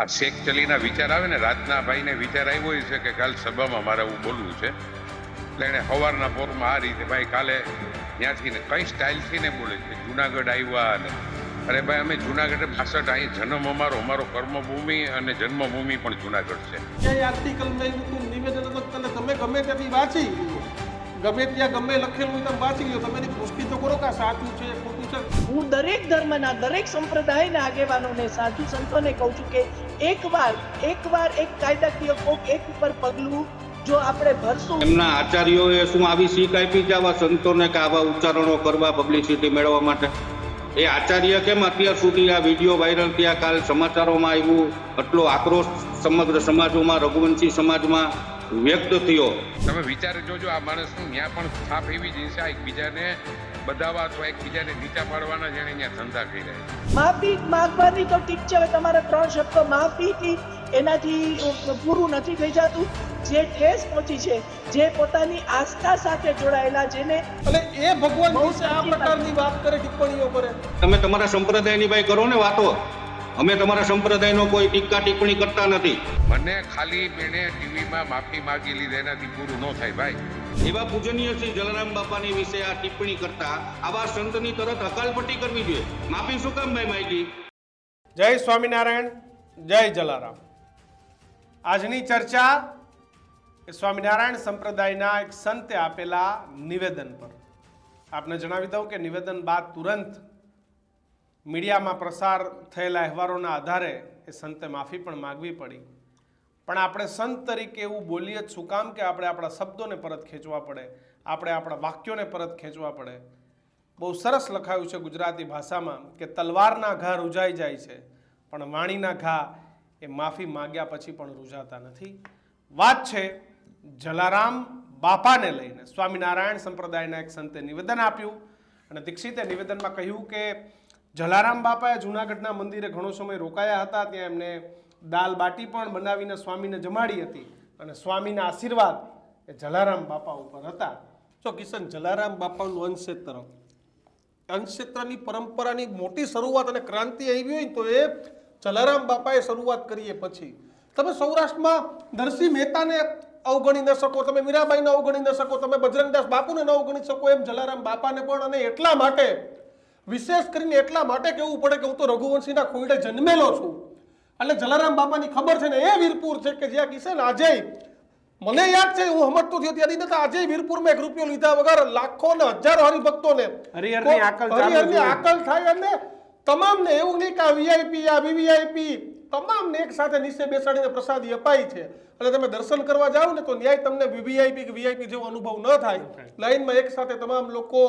આ શેખ ચલીના વિચાર આવે ને, રાતના ભાઈને વિચાર આવ્યો છે કે કાલ સભામાં મારે એવું બોલવું છે. એટલે એને સવારના પોરમાં આ રીતે, ભાઈ, કાલે ત્યાંથી ને કઈ સ્ટાઇલથી ને બોલે છે? જુનાગઢ આવ્યા ને. અરે ભાઈ, અમે જુનાગઢ બાસઠ અહીં જન્મ અમારો અમારો કર્મભૂમિ અને જન્મભૂમિ પણ જુનાગઢ છે. નિવેદન તમે ગમે ત્યાંથી વાંચી ગમે ત્યાં ગમે લખેલું તમે વાંચી લો તમે પુષ્ટિ તો કરો કે સાચું છે. હું દરેક ધર્મના દરેક સંપ્રદાયના આગેવાનોને સાધુ સંતોને કહું છું કે એકવાર એકવાર એક કાયદાકીય કોક એક ઉપર પગલું જો આપણે ભરશું એમના આચાર્યોએ શું આવી શીખ આપી છે આવા સંતોને કે આવા ઉચ્ચારણો કરવા પબ્લિસિટી મેળવવા માટે? એ આચાર્ય કેમ અત્યાર સુધી આ વીડિયો વાયરલ થયા? કાલ સમાચારોમાં આવ્યું આટલો આક્રોશ સમગ્ર સમાજોમાં રઘુવંશી સમાજમાં વ્યક્ત થયો. તમે વિચાર જોજો આ માણસનું ત્યાં પણ થાપ એવી જ છે એકબીજાને બધાવા અથવા એકબીજાને નીચા પાડવાના જેને અહીંયા ધંધા કરી રહ્યા છે. માફી માગવાની તો ઠીક છે હવે તમારા ત્રણ શબ્દો માફીથી એનાથી પૂરું નથી થઈ જતું. જે ઠેસ પહોંચી છે જે પોતાની આસ્થા સાથે જોડાયેલા જેને અને એ ભગવાન બહુ વિશે આ. પ્રકારની વાત કરે ટિપ્પણીઓ કરે. તમે તમારા સંપ્રદાયની ભાઈ કરો ને વાતો. અમે તમારા સંપ્રદાયનો કોઈ ટીકા ટિપ્પણી કરતા નથી. મને ખાલી બેને ટીવીમાં માફી માગી લીધે એનાથી પૂરું ન થાય ભાઈ. એવા પૂજનીય શ્રી જલારામ બાપાની વિશે આ ટિપ્પણી કરતા આવા સંતની તરત હકાલપટ્ટી કરવી જોઈએ. માફી શું કામ ભાઈ માહિતી જય સ્વામિનારાયણ, જય જલારામ. આજની ચર્ચા સ્વામિનારાયણ સંપ્રદાયના એક સંતે આપેલા નિવેદન પર. આપને જણાવી દઉં કે નિવેદન બાદ તુરંત મીડિયામાં પ્રસાર થયેલા અહેવારોના આધારે એ સંતે માફી પણ માગવી પડી. પણ આપણે સંત તરીકે એવું બોલીએ જ શું? કામ કે આપણે આપણા શબ્દોને પરત ખેંચવા પડે, આપણે આપણા વાક્યોને પરત ખેંચવા પડે. બહુ સરસ લખાયું છે ગુજરાતી ભાષામાં કે તલવારના ઘા રૂજાઈ જાય છે, પણ વાણીના ઘા એ માફી માંગ્યા પછી પણ રૂજાતા નથી. વાત છે જલારામ બાપાને લઈને. સ્વામિનારાયણ સંપ્રદાયના એક સંતે નિવેદન આપ્યું અને દીક્ષિતે નિવેદનમાં કહ્યું કે જલારામ બાપાએ જૂનાગઢના મંદિરે ઘણો સમય રોકાયા હતા, ત્યાં એમને દાલ બાટી પણ બનાવીને સ્વામીને જમાડી હતી અને સ્વામીના આશીર્વાદ એ જલારામ બાપા ઉપર હતા. જો કિશન, જલારામ બાપાનું અંશેત્ર. અંશેત્રની પરંપરાની મોટી શરૂઆત અને ક્રાંતિ આવી હોય તો એ જલારામ બાપાએ શરૂઆત કરીએ પછી. તમે સૌરાષ્ટ્રમાં નરસિંહ મહેતાને અવગણી ન શકો, તમે મીરાબાઈને અવગણી ન શકો, તમે બજરંગદાસ બાપુને ન અવગણી શકો એમ જલારામ બાપાને પણ અને એટલા માટે, વિશેષ કરીને એટલા માટે કહેવું પડે કે હું તો રઘુવંશીના ખોઈડે જન્મેલો છું. એટલે જલારામ બાપાની ખબર છે ને એ વીરપુર છે કે જ્યાં કિશન આજે મને યાદ છે હું સમજતો થયો ત્યાંથી નથી આજે વીરપુરમાં એક રૂપિયો લીધા વગર લાખો ને હજારો હરિભક્તોને હરિહરની આકલ થાય અને તમામને એવું નહીં કે આ વીઆઈપી આ વીવીઆઈપી તમામને એક સાથે નીચે બેસાડીને પ્રસાદી અપાય છે. અને તમે દર્શન કરવા જાઓ ને તો ન્યાય તમને વીવીઆઈપી કે વીઆઈપી જેવો અનુભવ ન થાય. લાઈનમાં એક સાથે તમામ લોકો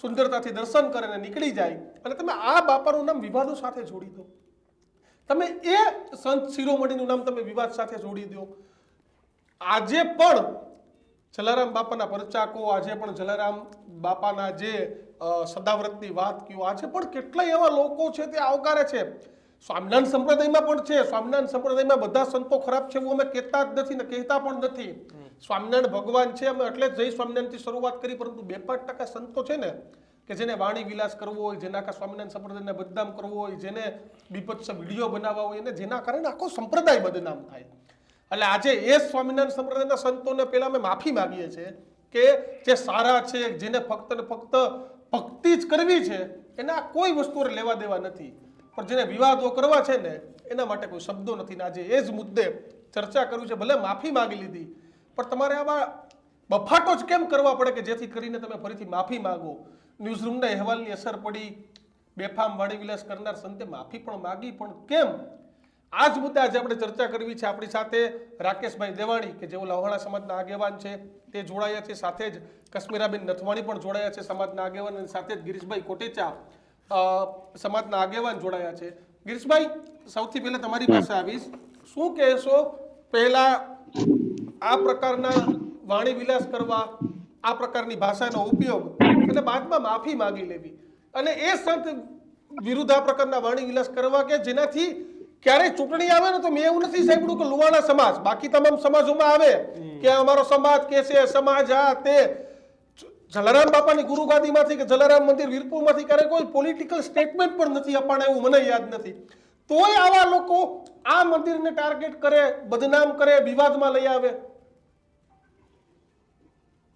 સુંદરતાથી દર્શન કરે ને નીકળી જાય. અને તમે આ બાપાનું નામ વિવાદો સાથે જોડી દો. તમે એ સંત શિરોમણીનું નામ તમે વિવાદ સાથે જોડી દો. આજે પણ જલારામ બાપાના પરચાકો આજે પણ જલારામ બાપાના જે સદાવ્રતની વાત કયો આજે પણ કેટલાય એવા લોકો છે તે આવકારે છે. સ્વામિનારાયણ સંપ્રદાયમાં પણ છે. સ્વામિનારાયણ સંપ્રદાયમાં બધા સંતો ખરાબ છે એવું અમે કહેતા જ નથી ને કહેતા પણ નથી. સ્વામિનારાયણ ભગવાન છે અમે એટલે જ જય સ્વામિનારાયણથી શરૂઆત કરી પરંતુ બે પાંચ ટકા સંતો છે ને કે જેને વાણી વિલાસ કરવો હોય, જેના આખા સ્વામિનારાયણ સંપ્રદાયને બદનામ કરવો હોય, જેને બીપત્સ વીડિયો બનાવવા હોય અને જેના કારણે આખો સંપ્રદાય બદનામ થાય. એટલે આજે એ સ્વામિનારાયણ સંપ્રદાયના સંતોને પહેલાં અમે માફી માગીએ છીએ કે જે સારા છે, જેને ફક્ત ને ફક્ત ભક્તિ જ કરવી છે, એના કોઈ વસ્તુઓ લેવા દેવા નથી. પણ જેને વિવાદો કરવા છે ને, એના માટે કોઈ શબ્દો નથી. ને આજે એ જ મુદ્દે ચર્ચા કરવી છે, ભલે માફી માંગી લીધી, પણ તમારે આવા બફાટો જ કેમ કરવા પડે કે જેથી કરીને તમે ફરીથી માફી માંગો? ન્યૂઝરૂમના અહેવાલની અસર પડી. બેફામ વાણીવિલાસ કરનાર સંતે માફી પણ માગી, પણ કેમ? આ જ મુદ્દે આજે આપણે ચર્ચા કરવી છે આપણી સાથે રાકેશભાઈ દેવાણી, કે જેઓ લવાણા સમાજના આગેવાન છે, તે જોડાયા છે. સાથે જ કશ્મીરાબેન નથવાણી પણ જોડાયા છે સમાજના આગેવાન અને સાથે જ ગિરીશભાઈ કોટેચા સમાજના આગેવાન જોડાયા છે. ગિરીશભાઈ, સૌથી પહેલા તમારી પાસે આવીશ. શું કહેશો? પહેલા આ પ્રકારના વાણી વિલાસ કરવા, આ પ્રકારની ભાષાનો ઉપયોગ અને બાદમાં માફી માગી લેવી. અને એ સંત વિરુદ્ધ પ્રકારના વાણી વિલાસ કરવા કે જેનાથી ક્યારેય ચૂંટણી આવે ને તો મેં એવું નથી સાંભળ્યું કે લુવાણા સમાજ, બાકી તમામ સમાજોમાં આવે કે અમારો સમાજ કે છે, સમાજ આ તે. જલારામ બાપાની ગુરુગાદીમાંથી કે જલારામ મંદિર વીરપુરમાંથી ક્યારેય કોઈ પોલિટિકલ સ્ટેટમેન્ટ પણ નથી અપાણે એવું મને યાદ નથી. તોય આવા લોકો આ મંદિરને ટાર્ગેટ કરે, બદનામ કરે, વિવાદમાં લઈ આવે.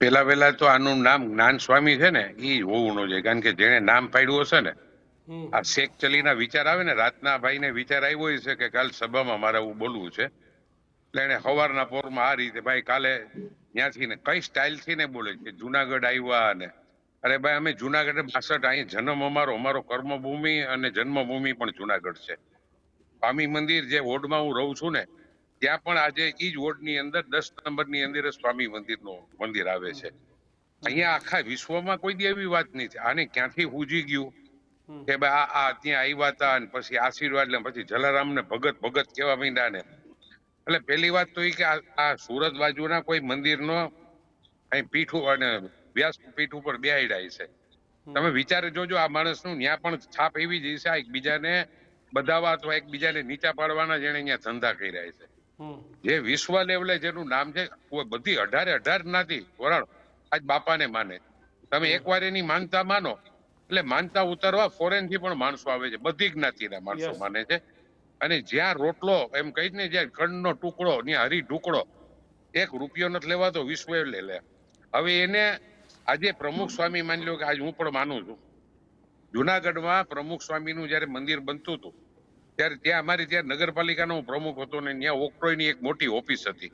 પેલા પેલા તો આનું નામ જ્ઞાન સ્વામી છે ને એ હોવું નો જોઈએ કારણ કે જેને નામ પાડ્યું હશે ને આ શેખ ચલીના વિચાર આવે ને રાતના ભાઈને વિચાર આવ્યો છે કે કાલ સભામાં મારે એવું બોલવું છે એટલે એને સવારના પોરમાં આ રીતે ભાઈ કાલે ત્યાંથી ને કઈ સ્ટાઇલથી ને બોલે છે જુનાગઢ આવ્યા ને? અરે ભાઈ અમે જુનાગઢ બાસઠ અહીં જન્મ અમારો અમારો કર્મભૂમિ અને જન્મભૂમિ પણ જુનાગઢ છે. સ્વામી મંદિર જે વોર્ડમાં હું રહું છું ને ત્યાં પણ આજે ઈ જ વોર્ડની અંદર દસ નંબરની અંદર સ્વામી મંદિરનું મંદિર આવે છે. અહીંયા આખા વિશ્વમાં કોઈ દી એવી વાત નહીં છે આને ક્યાંથી હુજી ગયું? કે ભાઈ આ આ ત્યાં આવ્યા હતા અને પછી આશીર્વાદ લે પછી જલારામ ને ભગત ભગત કેવા માંડ્યા ને. એટલે પેલી વાત તો એ કે આ- સુરત બાજુના કોઈ મંદિરનો અહીં પીઠ અને વ્યાસ પીઠ ઉપર બેહાડાય છે. તમે વિચારે જોજો આ માણસનું ત્યાં પણ છાપ એવી જ છે આ એકબીજાને બધાવા અથવા એકબીજાને નીચા પાડવાના જેને અહીંયા ધંધા કરી રહ્યા છે. જે વિશ્વ લેવલે જેનું નામ છે કોઈ બધી અઢારે અઢાર નથી વરાળ આજ બાપાને માને. તમે એકવાર એની માનતા માનો. એટલે માનતા ઉતરવા ફોરેનથી પણ માણસો આવે છે. બધી જ્ઞાતિના માણસો માને છે. અને જ્યાં રોટલો એમ કહી ને જ્યાં કણનો ટુકડો ત્યાં હરી ઢુકડો એક રૂપિયો નથી લેવાતો વિશ્વ લે લે. હવે એને આજે પ્રમુખ સ્વામી માની લો કે આજ હું પણ માનું છું. જુનાગઢમાં પ્રમુખ સ્વામીનું જયારે મંદિર બનતું હતું ત્યારે ત્યાં અમારી ત્યાં નગરપાલિકાનો હું પ્રમુખ હતો ને ત્યાં ઓક્ટ્રોયની એક મોટી ઓફિસ હતી.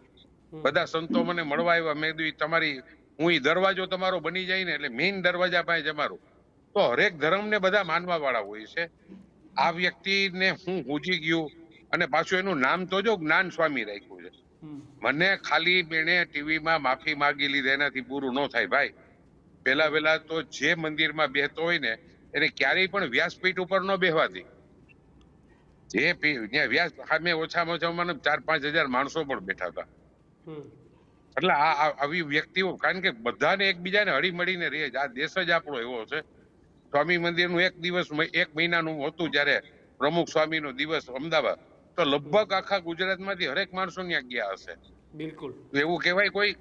બધા સંતો મને મળવા આવ્યા. મેં કીધું તમારી હું એ દરવાજો તમારો બની જાય ને એટલે મેઇન દરવાજા પાસે જમારું તો હરેક ધર્મને બધા માનવા વાળા હોય છે. આ વ્યક્તિને હું પૂજી ગયું અને પાછું એનું નામ તો જો જ્ઞાન સ્વામી રાખ્યું છે. મને ખાલી બેને ટીવીમાં માફી માગી લીધે એનાથી પૂરું ન થાય ભાઈ. પેલા વેલા તો જે મંદિરમાં બેહતો હોય ને એને ક્યારેય પણ વ્યાસપીઠ ઉપર ન બેહવાતી જે વ્યાસ સામે ઓછામાં ઓછા મને ચાર પાંચ હજાર માણસો પણ બેઠા હતા. એટલે આ આવી વ્યક્તિઓ કારણ કે બધાને એકબીજાને હળી મળીને રહે આ દેશ જ આપણો એવો છે. સ્વામી મંદિરનું એક દિવસ એક મહિનાનું હતું જ્યારે પ્રમુખ સ્વામીનો દિવસ અમદાવાદ. તો લગભગ આખા ગુજરાતમાંથી હરેક માણસો ત્યાં ગયા હશે. બિલકુલ. એવું કહેવાય કોઈ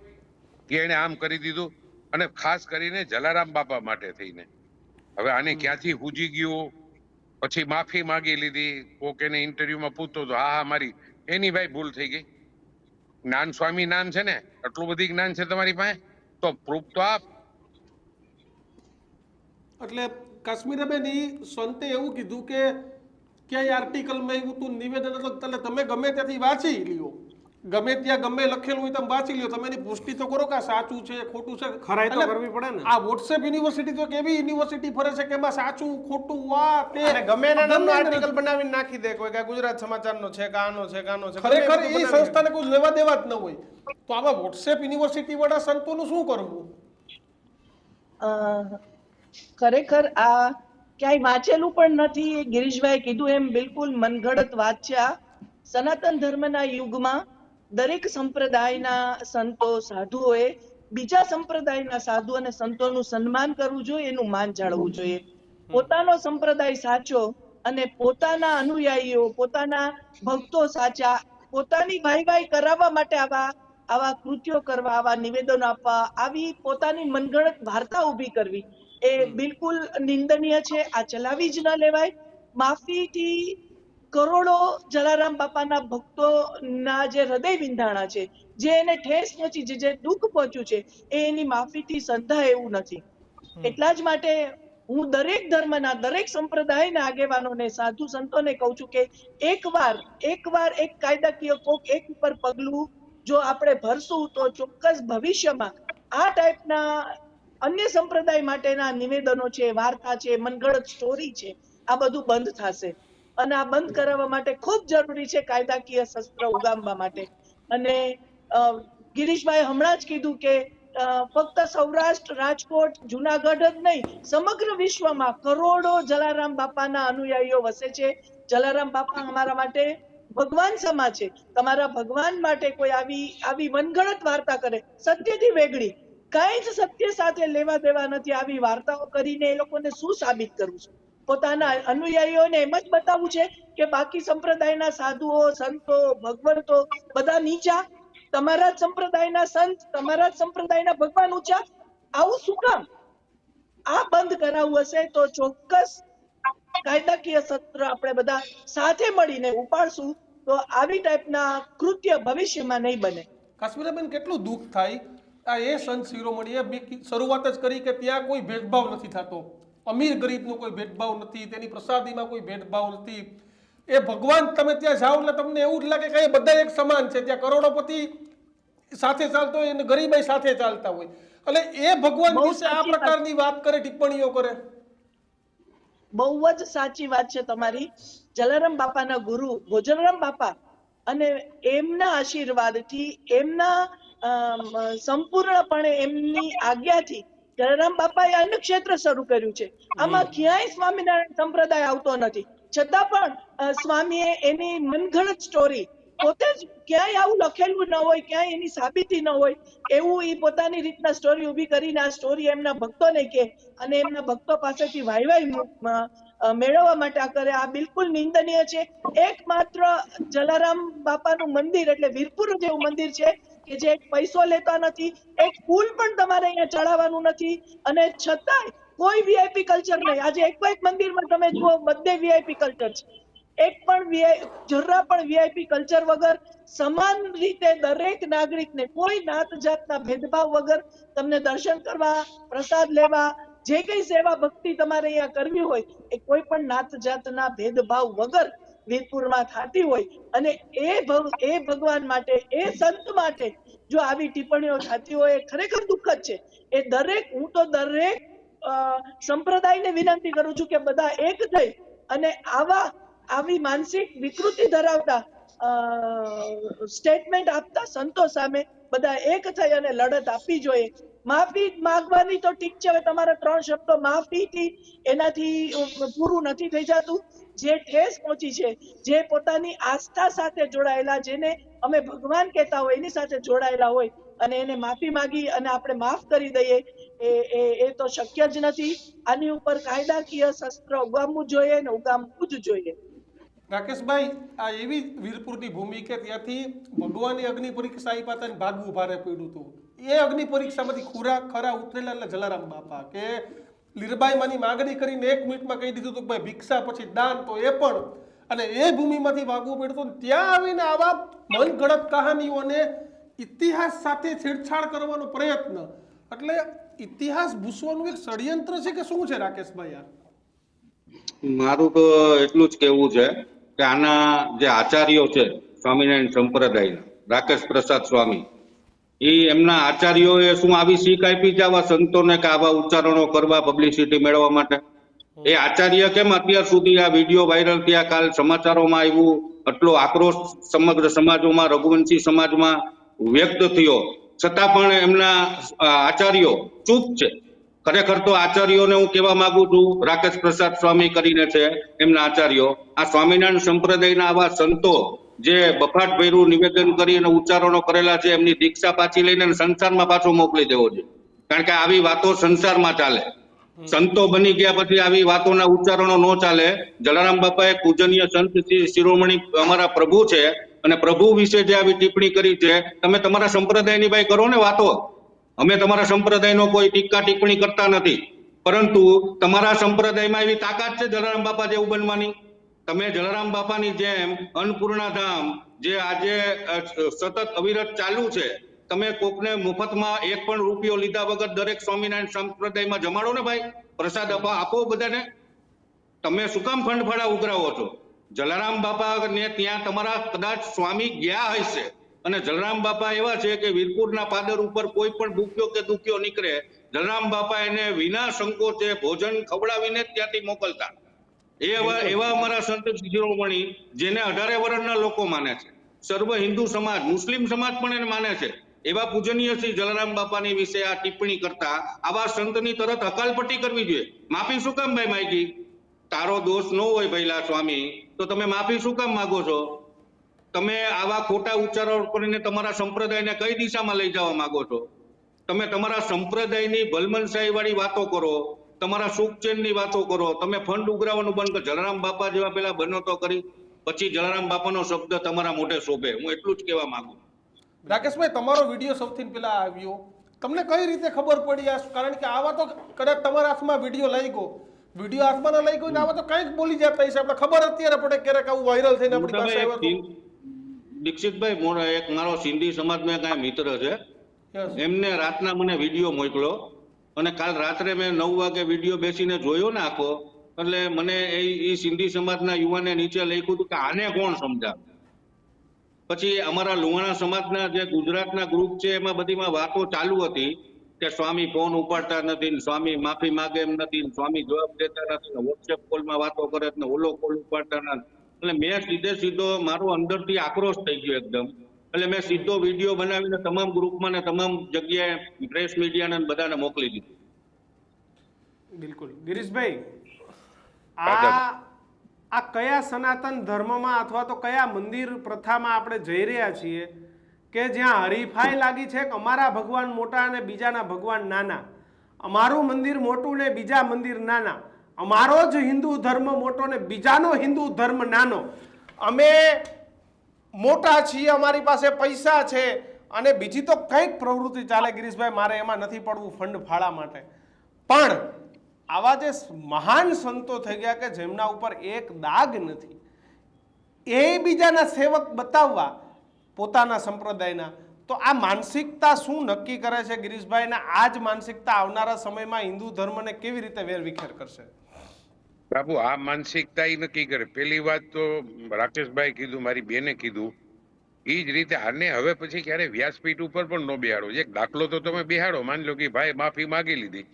કે એને આમ કરી દીધું અને ખાસ કરીને જલારામ બાપા માટે થઈને. હવે આને ક્યાંથી હુજી ગયું? પછી માફી માંગી લીધી. કોક એને ઇન્ટરવ્યુમાં પૂછતો હતો, હા હા, મારી, એની ભાઈ ભૂલ થઈ ગઈ. જ્ઞાન સ્વામી નામ છે ને? આટલું બધી જ્ઞાન છે તમારી પાસે? તો પ્રૂફ તો આપ. એટલે કાશ્મીરબેન ઈ સંતે એવું કીધું કે ક્યાંય આર્ટિકલમાં એવું તું નિવેદન એટલે તમે ગમે ત્યાંથી વાંચી લ્યો. ગમે ત્યાં ગમે લખેલું હોય તમે વાંચી લ્યો. તમે એની પુષ્ટિ તો કરો કે સાચું છે ખોટું છે ખરાઈ તો કરવી પડે ને. આ વોટ્સએપ યુનિવર્સિટી તો કેવી યુનિવર્સિટી ફરે છે કે એમાં સાચું ખોટું વા તે. અને ગમે એના નામનો આર્ટિકલ બનાવીને નાખી દે કોઈ કે ગુજરાત સમાચારનો છે કે આનો છે કે આનો છે ખરેખર એ સંસ્થાને કોઈ લેવા દેવા જ ન હોય. તો આવા વોટ્સએપ યુનિવર્સિટી વાળા સંતોનું શું કરવું? અ, ખરેખર આ ક્યાંય વાંચેલું પણ નથી. ગિરીશભાઈ કીધું એમ બિલકુલ મનગઢત વાત છે આ સનાતન ધર્મના યુગમાં દરેક સંપ્રદાયના સંતો સાધુઓએ બીજા સંપ્રદાયના સાધુ અને સંતોનું સન્માન કરવું જોઈએ એનું માન જાળવવું જોઈએ. પોતાનો સંપ્રદાય સાચો અને પોતાના અનુયાયીઓ પોતાના ભક્તો સાચા પોતાની ભાઈ ભાઈ કરાવવા માટે આવા આવા કૃત્યો કરવા આવા નિવેદનો આપવા આવી પોતાની મનગણત વાર્તા ઊભી કરવી એ બિલકુલ નિંદનીય છે. આ ચલાવી જ ન લેવાય. માફીથી કરોડો જલારામ બાપાના ભક્તોના જે હૃદય વિંધાણા છે જે એને ઠેસ પહોંચી છે જે દુઃખ પહોંચ્યું છે એ એની માફીથી સંધાય એવું નથી. એટલા જ માટે હું દરેક ધર્મના દરેક સંપ્રદાયના આગેવાનોને સાધુ સંતોને કહું છું કે એકવાર એકવાર એક કાયદાકીય કોક એક ઉપર પગલું જો આપણે ભરશું તો ચોક્કસ ભવિષ્યમાં આ ટાઈપના અન્ય સંપ્રદાય માટેના નિવેદનો છે વાર્તા છે મનગળત સ્ટોરી છે આ બધું બંધ થશે. અને આ બંધ કરાવવા માટે ખૂબ જરૂરી છે કાયદાકીય શસ્ત્ર ઉગામવા માટે. અને ગિરીશભાઈ હમણાં જ કીધું કે ફક્ત સૌરાષ્ટ્ર, રાજકોટ, જુનાગઢ જ નહીં, સમગ્ર વિશ્વમાં કરોડો જલારામ બાપાના અનુયાયીઓ વસે છે. જલારામ બાપા અમારા માટે ભગવાન સમા છે. તમારા ભગવાન માટે કોઈ આવી આવી મનગણત વાર્તા કરે. સત્યથી વેગળી. કઈ જ સત્ય સાથે લેવા દેવા નથી. આવી વાર્તાઓ કરીને એ લોકોને શું સાબિત કરવું છે. પોતાના અનુયાયીઓને એમ જ બતાવવું છે કે બાકી સંપ્રદાયના સાધુઓ, સંતો, ભગવંતો બધા નીચા. તમારા જ સંપ્રદાયના સંત, તમારા જ સંપ્રદાયના ભગવાન ઊંચા. આવું શું કામ? આ બંધ કરાવવું હશે તો ચોક્કસ કાયદાકીય સત્ર આપણે બધા સાથે મળીને ઉપાડશું તો આવી ટાઈપના કૃત્ય ભવિષ્યમાં નહીં બને. કાશ્મીરાબેન, કેટલું દુઃખ થાય? આ એ સંત શિરોમણીએ શરૂઆત જ કરી કે ત્યાં કોઈ ભેદભાવ નથી થતો. અમીર ગરીબનો કોઈ ભેદભાવ નથી તેની પ્રસાદીમાં કોઈ ભેદભાવ નથી. એ ભગવાન તમે ત્યાં જાઓ એટલે તમને એવું જ લાગે કે એ બધા એક સમાન છે. ત્યાં કરોડોપતિ સાથે ચાલતો હોય અને ગરીબ સાથે ચાલતા હોય. એટલે એ ભગવાન વિશે આ પ્રકારની વાત કરે ટિપ્પણીઓ કરે. બહુ જ સાચી વાત છે તમારી. જલારામ બાપાના ગુરુ ભોજનરામ બાપા અને એમના આશીર્વાદથી એમના સંપૂર્ણપણે એમની આજ્ઞાથી જલારામ બાપાએ અન્ય ક્ષેત્ર શરૂ કર્યું છે. આમાં ક્યાંય સ્વામિનારાયણ સંપ્રદાય આવતો નથી. છતાં પણ સ્વામીએ એની મનગણત સ્ટોરી પોતે જ ક્યાંય આવું લખેલું ન હોય, ક્યાંય એની સાબિતી ન હોય, એવું એ પોતાની રીતના સ્ટોરી ઊભી કરીને આ સ્ટોરી એમના ભક્તોને કે અને એમના ભક્તો પાસેથી વાય વાય મેળવવા માટે આ કરે. આ બિલકુલ નિંદનીય છે. એકમાત્ર જલારામ બાપાનું મંદિર એટલે વીરપુર જેવું મંદિર છે. કે જે એક પૈસો લેતા નથી, એક ફૂલ પણ તમારે અહીંયા ચડાવવાનું નથી, અને છતાંય કોઈ વીઆઈપી કલ્ચર નહીં. આજે એક એક મંદિરમાં તમે જુઓ, બધે વીઆઈપી કલ્ચર છે. એક પણ જરા પણ વીઆઈપી કલ્ચર વગર સમાન રીતે દરેક નાગરિકને, કોઈ નાત જાતના ભેદભાવ વગર તમને દર્શન કરવા, પ્રસાદ લેવા, જે કઈ સેવા ભક્તિ તમારે અહીંયા કરવી હોય, એ કોઈ પણ નાત જાતના ભેદભાવ વગર વીરપુરમાં થતી હોય અને એ એ ભગવાન માટે, એ સંત માટે જો આવી ટિપ્પણીઓ થતી હોય એ ખરેખર દુઃખદ છે. એ દરેક, હું તો દરેક સંપ્રદાયને વિનંતી કરું છું કે બધા એક થઈ અને આવા, આવી માનસિક વિકૃતિ ધરાવતા સ્ટેટમેન્ટ આપતા સંતો સામે બધા એક થઈ અને લડત આપવી જોઈએ. માફી માગવાની તો ઠીક છે, હવે તમારા ત્રણ શબ્દો માફીથી એનાથી પૂરું નથી થઈ જતું. જે ઠેસ પહોંચી છે, જે પોતાની આસ્થા સાથે જોડાયેલા, જેને અમે ભગવાન કહેતા હોય, એની સાથે જોડાયેલા હોય, અને એને માફી માંગી અને આપણે માફ કરી દઈએ, એ એ એ તો શક્ય જ નથી. આની ઉપર કાયદાકીય શસ્ત્ર ઉગામવું જોઈએ ને ઉગામવું જ જોઈએ. રાકેશભાઈ, આ એવી વીરપુરની ભૂમિ કે ત્યાંથી ભગવાનની અગ્નિ પરીક્ષા આપ્યા હતા ભાગવું ભારે પડ્યું હતું. એ અગ્નિ પરીક્ષામાંથી ખુરા ખરા ઉતરેલા એટલે જલારામ બાપા કે લીરબાઈમાંની માગણી કરીને એક મિનિટમાં કહી દીધું હતું કે ભાઈ, ભિક્ષા પછી દાન તો એ પણ. અને એ ભૂમિમાંથી ભાગવું પડતું ત્યાં આવીને આવા મનગણત કહાનીઓને ઇતિહાસ સાથે છેડછાડ કરવાનો પ્રયત્ન. એટલે ઇતિહાસ ભૂસવાનું એક ષડયંત્ર છે કે શું છે, રાકેશભાઈ યાર મારું તો એટલું જ કહેવું છે કે આના જે આચાર્યો છે સ્વામિનારાયણ સંપ્રદાયના, રાકેશ પ્રસાદ સ્વામી એ એમના આચાર્યોએ શું આવી શીખ આપી છે આવા સંતોને કે આવા ઉચ્ચારણો કરવા પબ્લિસિટી મેળવવા માટે? એ આચાર્ય કેમ અત્યાર સુધી આ વીડિયો વાયરલ થયા? કાલ સમાચારોમાં આવ્યું, આટલો આક્રોશ સમગ્ર સમાજોમાં, રઘુવંશી સમાજમાં વ્યક્ત થયો. છતાં પણ એમના આચાર્યો ચૂપ છે. ખરેખર તો આચાર્યોને હું કહેવા માંગુ છું રાકેશ પ્રસાદ સ્વામી કરીને છે એમના આચાર્યો. આ સ્વામિનારાયણ સંપ્રદાયના આવા સંતો જે બફાટ ભર્યું, નિવેદન કરી અને ઉચ્ચારણો કરેલા છે, એમની દીક્ષા પાછી લઈને સંસારમાં પાછો મોકલી દેવો છે. કારણ કે આવી વાતો સંસારમાં ચાલે. સંતો બની ગયા પછી આવી વાતોના ઉચ્ચારણો ન ચાલે. જલારામ બાપા એક પૂજનીય સંત શ્રી શિરોમણી અમારા પ્રભુ છે અને પ્રભુ વિશે જે આવી ટિપ્પણી કરી છે, તમે તમારા સંપ્રદાયની ભાઈ કરો ને વાતો. અમે તમારા સંપ્રદાયનો કોઈ ટીકા ટિપ્પણી કરતા નથી. પરંતુ તમારા સંપ્રદાયમાં એવી તાકાત છે જલારામ બાપા જેવું બનવાની? તમે જલારામ બાપાની જેમ અન્નપૂર્ણા ધામ, જે આજે સતત અવિરત ચાલુ છે, તમે કોકને મફતમાં એક પણ રૂપિયો લીધા વગર દરેક સ્વામિનારાયણ સંપ્રદાયમાં જમાડો ને ભાઈ? પ્રસાદ આપો આપો બધાને. તમે શું કામ ફંડ ફાળા ઉઘરાવો છો? જલારામ બાપા ને ત્યાં તમારા કદાચ સ્વામી ગયા હશે. અને જલારામ બાપા એવા છે કે વીરપુરના પાદર ઉપર કોઈ પણ ભૂખ્યો કે દુખ્યો નીકળે, જલારામ બાપા એને વિના સંકોચે ભોજન ખવડાવીને ત્યાંથી મોકલતા. એવા એવા અમારા સંત શિરોમણી જેને અઢારે વર્ષના લોકો માને છે. સર્વ હિન્દુ સમાજ મુસ્લિમ સમાજ પણ એને માને છે. એવા પૂજનીય શ્રી જલારામ બાપાની વિશે આ ટિપ્પણી કરતા આવા સંતની તરત હકાલપટ્ટી કરવી જોઈએ. માફી શું કામ ભાઈ માગી તારો દોષ ન હોય ભૈલા સ્વામી તો તમે માફી શું કામ માગો છો? તમે આવા ખોટા ઉચ્ચારો કરીને તમારા સંપ્રદાયને કઈ દિશામાં લઈ જવા માંગો છો? તમે તમારા સંપ્રદાયની ભલમનશાહી વાળી વાતો કરો. તમારા સુખચેનની વાતો કરો. તમે ફંડ ઉઘરાવાનું બંધ કરો. જલારામ બાપા જેવા પેલા બનો તો કરી પછી જલારામ બાપાનો શબ્દ તમારા મોઢે શોભે. હું એટલું જ કહેવા માંગુ રાકેશભાઈ તમારો વીડિયો સૌથી પહેલા આવ્યો. તમને કઈ રીતે ખબર પડી આ? કારણ કે આવા તો કદાચ તમારા હાથમાં વીડિયો લાગ્યો વીડિયો હાથમાં ના લઈ ને આવા તો કંઈક બોલી જતા હશે આપણે ખબર અત્યારે પડે ક્યારેક આવું વાયરલ થઈને આપણી પાસે આવ્યું દીક્ષિતભાઈ મોરા એક મારો સિંધી સમાજનો એક આ મિત્ર છે. એમને રાતના મને વીડિયો મોકલો. અને કાલ રાત્રે મેં નવ વાગે વીડિયો બેસીને જોયો ને આખો એટલે મને એ એ સિંધી સમાજના યુવાને નીચે લખ્યું હતું કે આને કોણ સમજાવે? પછી અમારા લુહાણા સમાજના જે ગુજરાતના ગ્રુપ છે, એમાં બધીમાં વાતો ચાલુ હતી કે સ્વામી ફોન ઉપાડતા નથી સ્વામી માફી માગે એમ નથી સ્વામી જવાબ દેતા નથી વોટ્સએપ કોલમાં વાતો કરે ને ઓલો કોલ ઉપાડતા નથી. એટલે મેં સીધે સીધો મારો અંદરથી આક્રોશ થઈ ગયો એકદમ. એટલે મેં સીધો વીડિયો બનાવીને તમામ ગ્રુપમાં ને તમામ જગ્યાએ પ્રેસ મીડિયાને બધાને મોકલી દીધું. બિલકુલ. ગિરીશભાઈ આ આ કયા સનાતન ધર્મમાં અથવા તો કયા મંદિર પ્રથામાં આપણે જઈ રહ્યા છીએ કે જ્યાં હરીફાઈ લાગી છે કે અમારા ભગવાન મોટા અને બીજાના ભગવાન નાના? અમારું મંદિર મોટું ને બીજા મંદિર નાના? અમારો જ હિન્દુ ધર્મ મોટો ને બીજાનો હિન્દુ ધર્મ નાનો? અમે મોટા છીએ, અમારી પાસે પૈસા છે. અને બીજી તો કંઈક પ્રવૃત્તિ ચાલે ગિરીશભાઈ, મારે એમાં નથી પડવું ફંડ ફાળા માટે. પણ આવા જે મહાન સંતો થઈ ગયા કે જેમના ઉપર એક દાગ નથી, એ બીજાના સેવક બતાવવા પોતાના સંપ્રદાયના, તો આ માનસિકતા શું નક્કી કરે છે ગિરીશભાઈ? ને આ જ માનસિકતા આવનારા સમયમાં હિન્દુ ધર્મને કેવી રીતે વેરવિખેર કરશે? બાપુ આ માનસિકતા નક્કી કરે. પેલી વાત તો રાકેશભાઈ કીધું મારી બેને કીધું. એ જ રીતે આને હવે પછી ક્યારે વ્યાસપીઠ ઉપર પણ ન બેહાડો. એક દાખલો તો તમે બેહાડો. માની લો કે ભાઈ માફી માગી લીધી.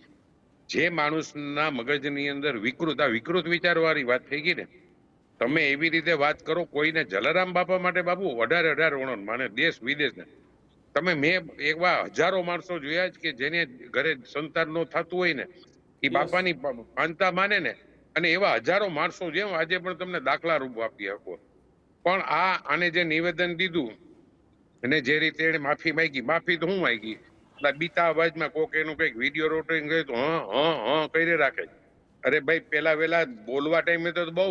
જે માણસના મગજની અંદર વિકૃત આ વિકૃત વિચારવાળી વાત થઈ ગઈ ને તમે એવી રીતે વાત કરો કોઈને જલારામ બાપા માટે બાપુ અઢાર અઢાર ઓણો માને દેશ વિદેશ ને તમે મેં એવા હજારો માણસો જોયા જ કે જેને ઘરે સંતાન નો થતું હોય ને એ બાપાની માનતા માને ને અને એવા હજારો માણસો જેમ આજે પણ તમને દાખલા રૂપ આપી શકો પણ આ, આને જે નિવેદન દીધું, અને જે રીતે એને માફી માંગી, માફી તો હું માંગી? એટલે બીતા અવાજમાં કોક એનું કંઈક વીડિયો રોટિંગ ગયું તો હા હા હા કરી રાખે. અરે ભાઈ, પેલા વેલા બોલવા ટાઈમે તો બહુ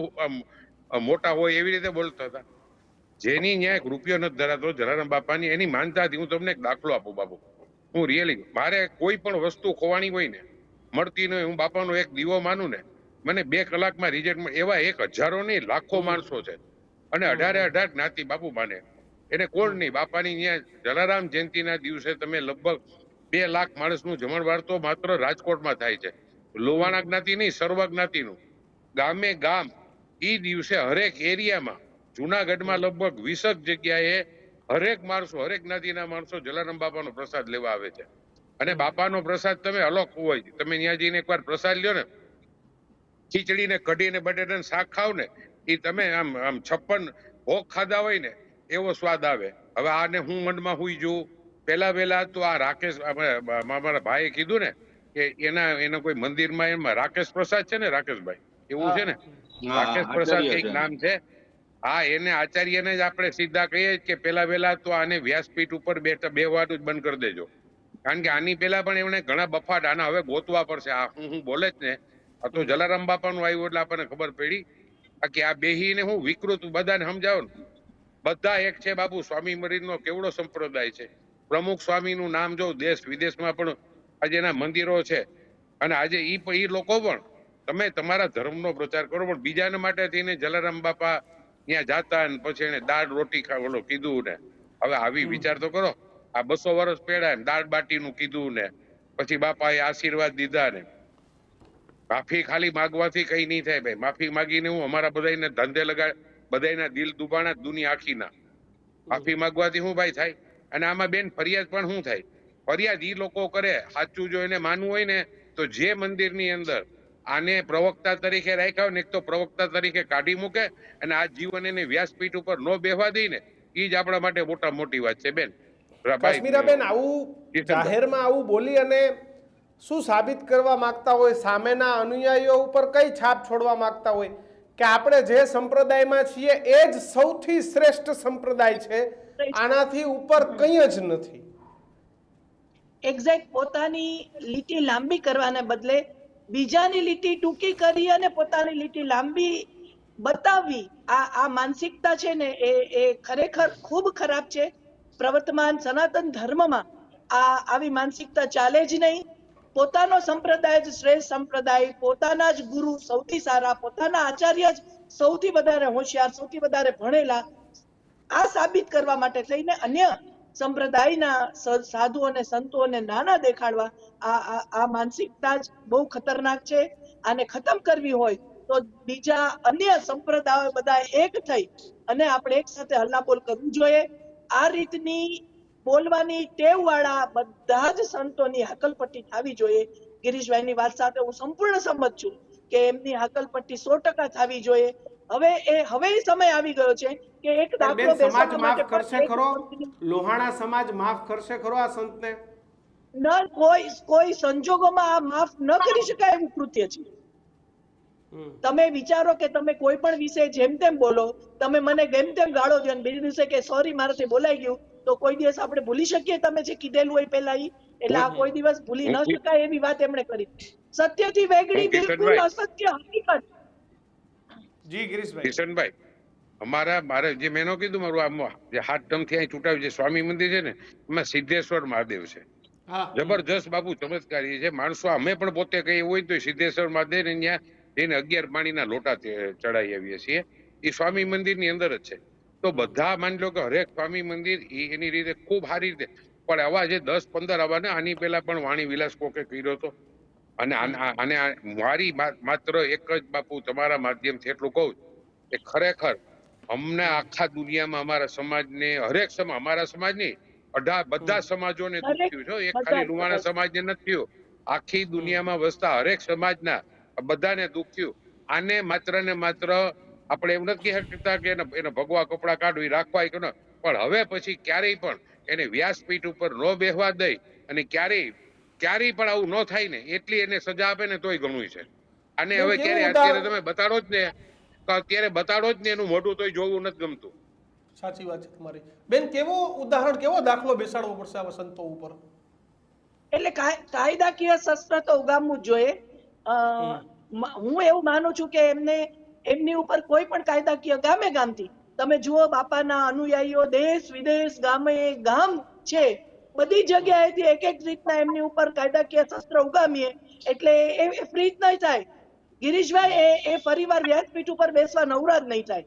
મોટા હોય એવી રીતે બોલતા હતા. જેની ન્યાય રૂપિયો નથી ધરાતો જલારામ બાપાની, એની માનતાથી હું તમને એક દાખલો આપું બાપુ. હું રિયલી મારે કોઈ પણ વસ્તુ ખોવાની હોય ને, મળતી ન હોય, હું બાપાનો એક દીવો માનું ને મને બે કલાકમાં રિઝલ્ટ એવા એક હજારો નહીં લાખો માણસો છે. અને અઢારે અઢાર જ્ઞાતિ બાપુ માને. એને કોણ નહીં બાપાની ત્યાં જલારામ જયંતિના દિવસે તમે લગભગ બે લાખ માણસનું જમણવાર તો માત્ર રાજકોટમાં થાય છે. લોવાણા જ્ઞાતિ નહીં સર્વ જ્ઞાતિનું. ગામે ગામ એ દિવસે હરેક એરિયામાં જુનાગઢમાં લગભગ વીસક જગ્યાએ હરેક માણસો હરેક જ્ઞાતિના માણસો જલારામ બાપાનો પ્રસાદ લેવા આવે છે. અને બાપાનો પ્રસાદ તમે અલોક હોય. તમે ત્યાં જઈને એકવાર પ્રસાદ લ્યો ને ખીચડી ને કઢી ને બટેટાનું શાક ખાવ ને એ તમે આમ આમ છપ્પન ભોગ ખાધા હોય ને એવો સ્વાદ આવે. હવે આને હું મનમાં હુઈ જોઉં પેલા પહેલા તો આ રાકેશ અમારા ભાઈએ કીધું ને કે એના એના કોઈ મંદિરમાં એમાં રાકેશ પ્રસાદ છે ને રાકેશભાઈ? એવું છે ને? રાકેશ પ્રસાદ એક. નામ છે. હા એને આચાર્યને જ આપણે સીધા કહીએ કે પેલા પેલા તો આને વ્યાસપીઠ ઉપર બેઠા બેહવાનું જ બંધ કરી દેજો. કારણ કે આની પેલા પણ એમણે ઘણા બફાટ આના હવે ગોતવા પડશે. આ હું હું બોલે જ ને આ તો જલારામ બાપાનું આવ્યું એટલે આપણને ખબર પડી. બાકી આ બેહીને હું વિકૃત બધાને સમજાવો ને? બધા એક છે બાબુ સ્વામી મરીનો કેવડો સંપ્રદાય છે. પ્રમુખ સ્વામીનું નામ જો દેશ વિદેશમાં પણ આજે એના મંદિરો છે. અને આજે ઈ પ- ઈ લોકો પણ તમે તમારા ધર્મનો પ્રચાર કરો પણ બીજાને માટે થઈને જલારામ બાપા ત્યાં જાતા ને પછી એને દાળ રોટી ખાવાનો કીધું ને. હવે આવી વિચાર તો કરો. આ બસો વર્ષ પેડા ને દાળ બાટીનું કીધું ને. પછી બાપાએ આશીર્વાદ દીધા ને. માફી ખાલી માગવાથી કઈ નહીં થાય ભાઈ. માફી માગીને હું અમારા બધાને ધંધે લગાડ બધાના દિલ દુબાણા દુનિયા આખીના. માફી માગવાથી શું ભાઈ થાય? અને આમાં બેન ફરિયાદ પણ શું થાય? ફરિયાદ એ લોકો કરે સાચું જો એને માનવું હોય ને તો જે મંદિરની અંદર આને પ્રવક્તા તરીકે રાખ્યા હોય ને એક તો પ્રવક્તા તરીકે કાઢી મૂકે અને આ જીવન એને વ્યાસપીઠ ઉપર ન બેહવા દઈ ને એ જ આપણા માટે મોટા મોટી વાત છે બેન. કાશ્મીરાબેન આવું જાહેરમાં આવું બોલી અને શું સાબિત કરવા માગતા હોય? સામેના અનુયાયીઓ ઉપર કઈ છાપ છોડવા માગતા હોય? કે આપણે જે સંપ્રદાયમાં છીએ એ જ સૌથી શ્રેષ્ઠ સંપ્રદાય છે? આનાથી ઉપર કંઈ જ નથી. એક્ઝેક્ટ પોતાની લીટી લાંબી કરવાને બદલે બીજાની લીટી ટૂંકી કરી અને પોતાની લીટી લાંબી બતાવવી આ આ માનસિકતા છે ને એ એ ખરેખર ખૂબ ખરાબ છે. પ્રવર્તમાન સનાતન ધર્મમાં આ, આવી માનસિકતા ચાલે જ નહીં. પોતાનો સંપ્રદાય જ શ્રેષ્ઠ સંપ્રદાય, પોતાના જ ગુરુ સૌથી સારા, પોતાના આચાર્ય જ સૌથી વધારે હોશિયાર, સૌથી વધારે ભણેલા, આ સાબિત કરવા માટે થઈને અન્ય સંપ્રદાયના સાધુ અને સંતોને નાના દેખાડવા આ- આ માનસિકતા જ બહુ ખતરનાક છે. આને ખતમ કરવી હોય તો બીજા અન્ય સંપ્રદાયો બધા એક થઈ અને આપણે એક સાથે હલ્લાબોલ કરવું જોઈએ. આ રીતની બોલવાની ટેવ વાળા બધા જ સંતોની હકલપટ્ટી થવી જોઈએ. ગિરીશભાઈની વાત સાથે હું સંપૂર્ણ સંમત છું કે એમની હકલપટ્ટી સો ટકા થવી જોઈએ. હવે એ હવે સમય આવી ગયો છે કે એક દાખલો સમાજ માફ કરશે ખરો? લોહાણા સમાજ માફ કરશે ખરો આ સંતને? ન કોઈ કોઈ સંજોગોમાં આ માફ ન કરી શકાય એવું કૃત્ય છે. તમે વિચારો કે તમે કોઈ પણ વિષય જેમ તેમ બોલો તમે મને ગેમ તેમ ગાળો દો બીજે દિવસે કે સોરી મારાથી બોલાઈ ગયું તો કોઈ દિવસ આપણે ભૂલી શકીએ તમે જે કીધેલું હોય પેલા ઈ. એટલે આ કોઈ દિવસ ભૂલી ન શકાય એવી વાત એમણે કરી. સત્યથી વેગળી બિલકુલ અસત્ય હકીકત જી ગિરીશભાઈ. કિશનભાઈ અમારા મારે જે મેં કીધું મારું આમ જે હાથ ધમથી અહીં છૂટાવ્યું છે સ્વામી મંદિર છે ને એમાં સિદ્ધેશ્વર મહાદેવ છે. જબરજસ્ત બાપુ ચમત્કારી છે. માણસો અમે પણ પોતે કઈ હોય તો સિદ્ધેશ્વર મહાદેવ ને ત્યાં જઈને અગિયાર પાણીના લોટા ચડાવી આવીએ છીએ. એ સ્વામી મંદિરની અંદર જ છે. તો બધા માની લો કે હરેક સ્વામી મંદિર એની રીતે ખૂબ સારી રીતે. પણ આવા જે દસ પંદર આવા ને આની પહેલા પણ વાણી વિલાસ કોકે કર્યો હતો અને આન- મારી માત્ર એક જ બાપુ તમારા માધ્યમથી એટલું કહું કે ખરેખર અમને આખા દુનિયામાં અમારા સમાજને હરેક સમાજ અમારા સમાજની અઢાર બધા સમાજોને દુઃખ થયું છે. એક ખાલી લુવાણા સમાજ. સમાજને નથી થયું. આખી દુનિયામાં વસતા હરેક સમાજના બધાને દુઃખ થયું. આને માત્ર ને માત્ર આપણે એવું નથી કહી શકતા કે એને એને ભગવા કપડા કાઢવી રાખવા કે ન. પણ હવે પછી ક્યારેય પણ એને વ્યાસપીઠ ઉપર ન બેહવા દઈ અને ક્યારેય ક્યારેય પણ આવું ન થાય ને એટલી એને સજા આપે ને તોય ઘણું છે. અને હવે ક્યારે અત્યારે તમે બતાડો જ ને અત્યારે બતાડો જ ને એનું મોઢું તોય જોવું નથી ગમતું. સાચી વાત છે તમારી. બેન કેવો ઉદાહરણ કેવો દાખલો બેસાડવો પડશે આ સંતો ઉપર? એટલે કાયદાકીય શસ્ત્ર તો ઉગામવું જ જોઈએ. હું એવું માનું છું કે એમને એમની ઉપર કોઈ પણ કાયદાકીય ગામે ગામથી, તમે જુઓ બાપાના અનુયાયીઓ દેશ વિદેશ ગામે ગામ છે, બધી જગ્યાએથી એક એક રીતના એમની ઉપર કાયદાકીય શસ્ત્ર ઉગામીએ, એટલે એ ફ્રી જ નહીં થાય. ગિરીશભાઈ, એ એ ફરીવાર વ્યાસપીઠ ઉપર બેસવા નવરા જ નહીં થાય.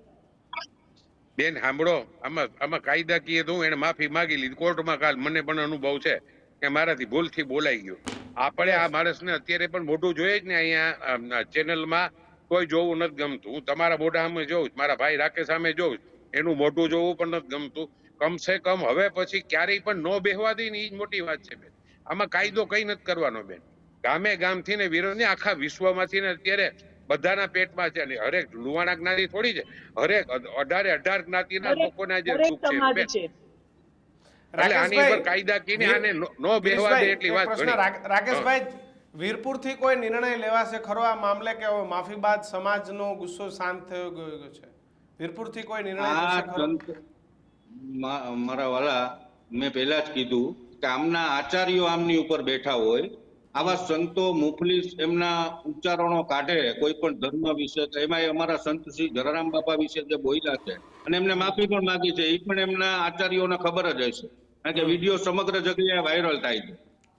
બેન, સાંભળો, આમાં આમાં કાયદાકીય તો એને માફી માંગી લીધી. કોર્ટમાં કાલ મને પણ અનુભવ છે કે મારાથી ભૂલથી બોલાઈ ગયો. આપણે આ માણસને અત્યારે પણ મોટું જોઈએ જ ને અહીંયા ચેનલમાં કોઈ જોવું નથી ગમતું. હું તમારા મોઢા સામે જોઉં મારા ભાઈ રાકેશ સામે જોઉં એનું મોઢું જોવું પણ નથી ગમતું. કમસે કમ હવે પછી ક્યારેય પણ ન બેહવા દે ને એ જ મોટી વાત છે બેન. આમાં કાયદો કઈ નથી કરવાનો બેન. ગામે ગામથી ને વિરોધ ને આખા વિશ્વમાંથી ને અત્યારે બધાના પેટમાં છે અને હરેક લુવાણા જ્ઞાતિ થોડી છે. હરેક અઢારે અઢાર જ્ઞાતિના લોકોના જે દુઃખ છે એટલે આની ઉપર કાયદા કાયદાકીય આને નો નો બેહવા દે એટલી વાત રાકેશભાઈ વીરપુરથી કોઈ નિર્ણય લેવાશે ખરો આ મામલે કે હવે માફી બાદ સમાજનો ગુસ્સો શાંત થયો ગયો છે? વીરપુરથી કોઈ નિર્ણય મારા વાલા મેં પહેલા જ કીધું કે આમના આચાર્યો આમની ઉપર બેઠા હોય આવા સંતો મુફલીસ એમના ઉચ્ચારણો કાઢે કોઈ પણ ધર્મ વિશે એમાં અમારા સંત શ્રી જલારામ બાપા વિશે જે બોલ્યા છે અને એમને માફી પણ માંગી છે એ પણ એમના આચાર્યોને ખબર જ હશે. કારણ કે વીડિયો સમગ્ર જગ્યાએ વાયરલ થાય છે.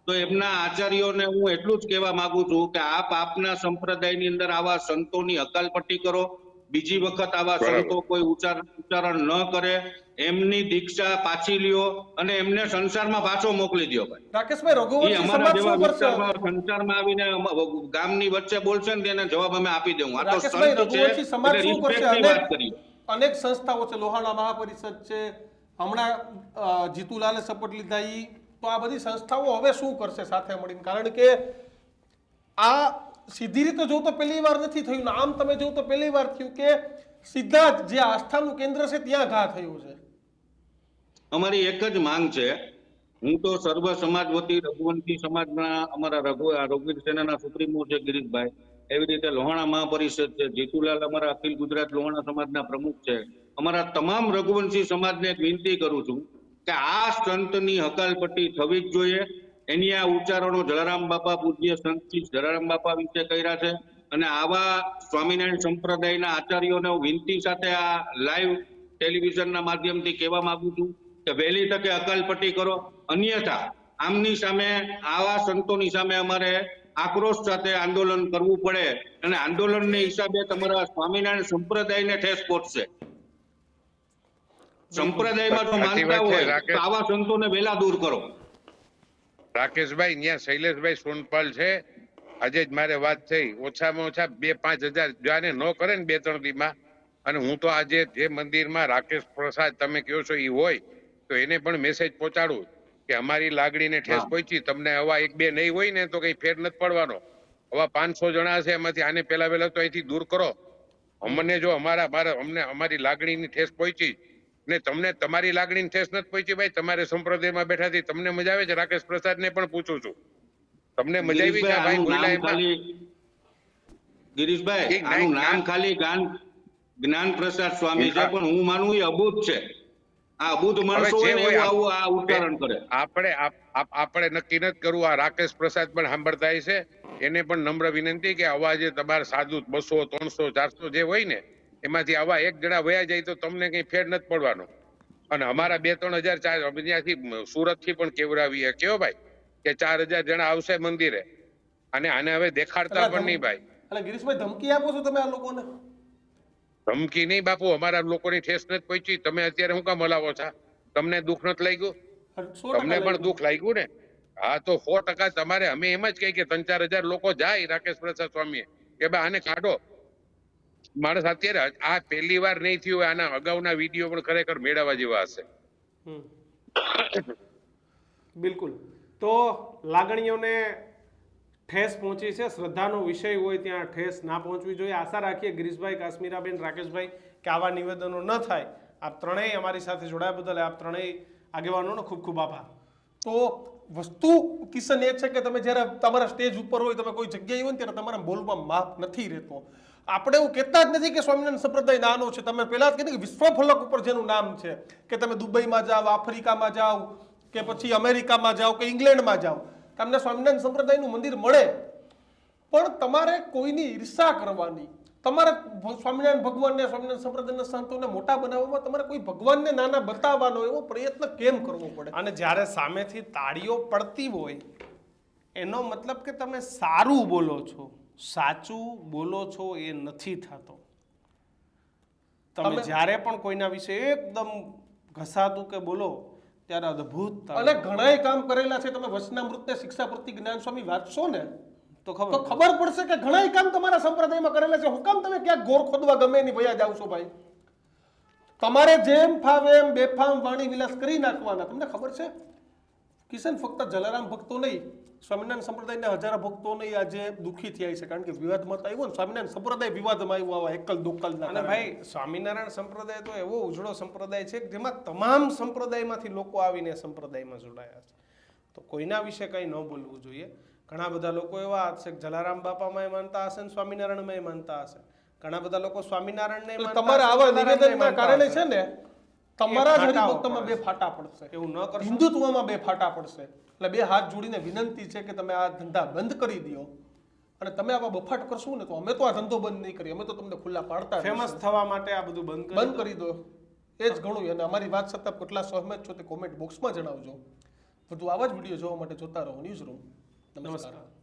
તો એમના આચાર્યોને હું એટલું જ કહેવા માંગુ છું કે આપ આપના સંપ્રદાયની અંદર આવા સંતોની હકાલપટ્ટી કરો. બીજી વખત આવા સંતો કોઈ ઉચ્ચારણ ન કરે. એમની દીક્ષા પાછી લ્યો અને એમને સંસારમાં પાછો મોકલી દો ભાઈ. રાકેશભાઈ રઘુવંશી સમાજ શું કરશે? સંસારમાં આવીને ગામની વચ્ચે બોલશે ને તેને જવાબ અમે આપી દઉં આ તો સંત છે સમાજ શું કરશે? respect ની વાત અનેક સંસ્થાઓ છે. લોહાણા મહાપરિષદ છે. હમણાં જીતુલાલે શપથ લીધા ઈ. તો આ બધી સંસ્થાઓ હવે શું કરશે સાથે મળીને? કારણ કે આ સીધી રીતે જોવું તો પહેલી વાર નથી થયું આમ તમે જોવું તો પહેલી વાર થયું કે સીધા જ આસ્થાનું કેન્દ્ર છે ત્યાં ઘા થયું છે. અમારી એક જ માંગ છે. હું તો સર્વ સમાજ વતી રઘુવંશી સમાજના અમારા રઘુ રઘુવીર સેનાના સુપ્રીમો છે ગિરીશભાઈ. એવી રીતે લોહાણા મહાપરિષદ છે જીતુલાલ અમારા અખિલ ગુજરાત લોહાણા સમાજના પ્રમુખ છે. અમારા તમામ રઘુવંશી સમાજને એક વિનંતી કરું છું કે આ સંતની હકાલપટ્ટી થવી જ જોઈએ. એની આ ઉચ્ચારણો જલારામ બાપા પૂજ્ય સંત શ્રી જલારામ બાપા વિશે કર્યા છે. અને આવા સ્વામિનારાયણ સંપ્રદાયના આચાર્યોને હું વિનંતી સાથે આ લાઈવ ટેલિવિઝનના માધ્યમથી કહેવા માંગુ છું કે વહેલી તકે અકાલપટ્ટી કરો. અન્યથા, આમની સામે, આવા સંતોની સામે અમારે આક્રોશ સાથે આંદોલન કરવું પડે. અને આંદોલનને હિસાબે તમારા સ્વામિનારાયણ સંપ્રદાયને ઠેસ પહોંચશે. સંપ્રદાયમાં તો માનતા હોય તો આવા સંતોને વેલા દૂર કરો. રાકેશભાઈ ત્યાં શૈલેષભાઈ સોનપાલ છે. આજે જ મારે વાત થઈ. ઓછામાં ઓછા બે પાંચ હજાર જાને ન કરે ને બે ત્રણ દીમાં અને હું તો આજે જે મંદિરમાં રાકેશ પ્રસાદ તમે કહો છો એ હોય તો એને પણ મેસેજ પહોંચાડું કે અમારી લાગણીને ઠેસ. પહોંચી. તમને હવા એક બે નહીં હોય ને તો કઈ ફેર નથી પડવાનો. હવા પાંચસો જણા છે એમાંથી. આને પેલા પેલા તો અહીંથી દૂર કરો. અમને જો અમારા મારા અમને અમારી લાગણીની ઠેસ પહોંચી ને તમને તમારી લાગણી ઠેસ નથી પહોંચી ભાઈ તમારે સંપ્રદાયમાં બેઠાથી તમને મજા આવે છે? રાકેશ પ્રસાદ ને પણ પૂછું છું. તમને મજા આવી છે? ભાઈ ગિરીશભાઈ, આનું નામ ખાલી જ્ઞાન જ્ઞાન પ્રસાદ સ્વામી છે પણ હું માનું એ અબૂત છે. આ અબૂત માણસો હોય ને હોય એવું આપ- આવું આ ઉચ્ચારણ કરે. આપણે આપ- આપ- આપણે નક્કી નથી કરવું. આ રાકેશ પ્રસાદ પણ સાંભળતા છે એને પણ નમ્ર વિનંતી કે અવાજે તમારે સાદુ બસો ત્રણસો ચારસો જે હોય ને એમાંથી આવા એક જણા વયા જાય તો તમને કઈ ફેર નથી પડવાનો. અને અમારા બે ત્રણ હજાર ચાર ત્યાંથી સુરતથી પણ કેવડાવીએ. કેવો ભાઈ? કે ચાર હજાર જણા આવશે મંદિરે. અને આને હવે દેખાડતા પણ નહીં ભાઈ. એટલે ગિરીશભાઈ ધમકી આપો છો તમે આ લોકોને? ધમકી નહીં બાપુ અમારા લોકોની ઠેસ નથી પહોંચી. તમે અત્યારે હું કામ હલાવો છો? તમને દુઃખ નથી લાગ્યું? તમને પણ. દુઃખ લાગ્યું ને? હા તો સો ટકા તમારે અમે એમ જ કહી કે ત્રણ ચાર હજાર લોકો જાય રાકેશ પ્રસાદ સ્વામી કે ભાઈ આને કાઢો. માણસ અત્યારે આ પહેલી વાર નહીં થયું હોય, આના અગાઉના વીડિયો પણ ખરેખર મેળવવા જેવા હશે. બિલકુલ. તો લાગણીઓને ઠેસ પહોંચી છે. શ્રદ્ધાનો વિષય હોય ત્યાં ઠેસ ના પહોંચવી જોઈએ. આશા રાખીએ ગિરીશભાઈ કાશ્મીરાબેન રાકેશભાઈ કે આવા નિવેદનો ન થાય. આપ ત્રણેય અમારી સાથે જોડાયા બદલ આપ ત્રણેય આગેવાનોનો ખૂબ ખૂબ આભાર. તો વસ્તુ કિશન એ છે કે તમે જ્યારે તમારા સ્ટેજ ઉપર હોય તમે કોઈ જગ્યાએ હોય ને ત્યારે તમારા બોલવા માપ નથી રહેતો. આપણે એવું કહેતા જ નથી કે સ્વામિનારાયણ સંપ્રદાય નાનો છે. તમે પહેલા જ કીધું કે વિશ્વ ફલક ઉપર જેનું નામ છે. કે તમે દુબઈમાં જાઓ, આફ્રિકામાં જાઓ, કે પછી અમેરિકામાં જાઓ, કે ઇંગ્લેન્ડમાં જાઓ તમને સ્વામિનારાયણ સંપ્રદાયનું મંદિર મળે. પણ તમારે કોઈની ઈર્ષા કરવાની. તમારે સ્વામિનારાયણ ભગવાનને, સ્વામિનારાયણ સંપ્રદાયના સંતોને મોટા બનાવવામાં તમારે કોઈ ભગવાનને નાના બતાવવાનો એવો પ્રયત્ન કેમ કરવો પડે? અને જ્યારે સામેથી તાળીઓ પડતી હોય, એનો મતલબ કે તમે સારું બોલો છો. સાચું બોલો છો એ નથી થતો. તમે જ્યારે પણ કોઈના વિશે એકદમ ઘસાતું કે બોલો ત્યારે અદ્ભુત અને ઘણાય કામ કરેલા છે તમે વચનામૃતને શિક્ષા પ્રતિ જ્ઞાન સ્વામી વાંચશો ને તો તો ખબર ખબર પડશે કે ઘણાય કામ તમારા સંપ્રદાયમાં કરેલા છે. હું કામ તમે ક્યાંક ગોર ખોદવા ગમે એની વયા જાવ છો ભાઈ? તમારે જેમ ફાવે એમ બેફામ વાણી વિલાસ કરી નાખવાના. તમને ખબર છે? કિશન ફક્ત જલારામ ભક્તો નહીં સ્વામિનારાયણ સંપ્રદાયના હજારો ભક્તો નહીં આજે દુઃખી થયા છે કારણ કે વિવાદમાં તો આવ્યો ને સ્વામિનારાયણ સંપ્રદાય વિવાદમાં આવ્યો આવા એકલ દુકલ અને ભાઈ સ્વામિનારાયણ સંપ્રદાય તો એવો ઉજળો સંપ્રદાય છે જેમાં તમામ સંપ્રદાયમાંથી લોકો આવીને સંપ્રદાયમાં જોડાયા છે. તો કોઈના વિશે કંઈ ન બોલવું જોઈએ. ઘણા બધા લોકો એવા છે કે જલારામ બાપામાં માનતા હશે ને સ્વામિનારાયણમાં માનતા હશે. ઘણા બધા લોકો સ્વામિનારાયણને તમારા આવા નિવેદનના કારણે છે ને તમારા જ ફાટાઓ હરિભક્તોમાં બે ફાટા પડશે. એવું ન કરશો. હિન્દુત્વમાં બે ફાટા પડશે. એટલે બે હાથ જોડીને વિનંતી છે કે તમે આ ધંધા બંધ કરી દો. અને તમે આવા બફાટ કરશો ને તો અમે તો આ ધંધો બંધ નહીં કરીએ. અમે તો તમને ખુલ્લા પાડતા ફેમસ થવા માટે આ બધું બંધ બંધ કરી દો. એ જ ઘણું અને અમારી વાત છતાં કેટલા સહમત છો તે કોમેન્ટ બોક્સમાં જણાવજો. વધુ આવા જ વીડિયો જોવા માટે જોતા રહો. ન્યૂઝ રૂમ નમસ્કાર.